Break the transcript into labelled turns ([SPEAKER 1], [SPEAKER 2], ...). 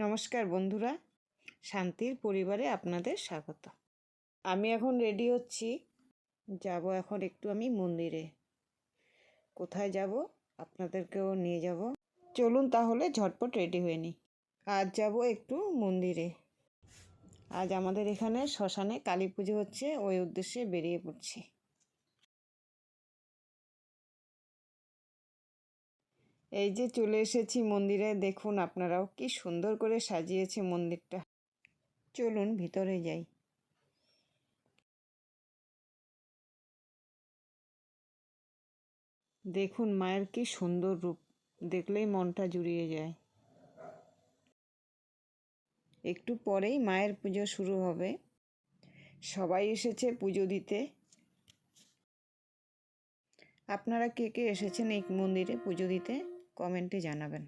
[SPEAKER 1] নমস্কার বন্ধুরা, শান্তির পরিবারে আপনাদের স্বাগত। আমি এখন রেডি হচ্ছি, যাব এখন একটু আমি মন্দিরে। কোথায় যাব? আপনাদেরকেও নিয়ে যাব। চলুন তাহলে ঝটপট রেডি হয়ে নিই। আজ যাব একটু মন্দিরে। আজ আমাদের এখানে শ্মশানে কালী পুজো হচ্ছে, ওই উদ্দেশ্যে বেরিয়ে পড়ছি। এই যে চলে এসেছি মন্দিরে, দেখুন আপনারাও কি সুন্দর করে সাজিয়েছে মন্দিরটা। চলুন ভিতরে যাই। দেখুন মায়ের কি সুন্দর রূপ, দেখলেই মনটা জুড়িয়ে যায়। একটু পরেই মায়ের পুজো শুরু হবে। সবাই এসেছে পুজো দিতে। আপনারা কে কে এসেছেন এই মন্দিরে পুজো দিতে? কমেন্টে জানাবেন।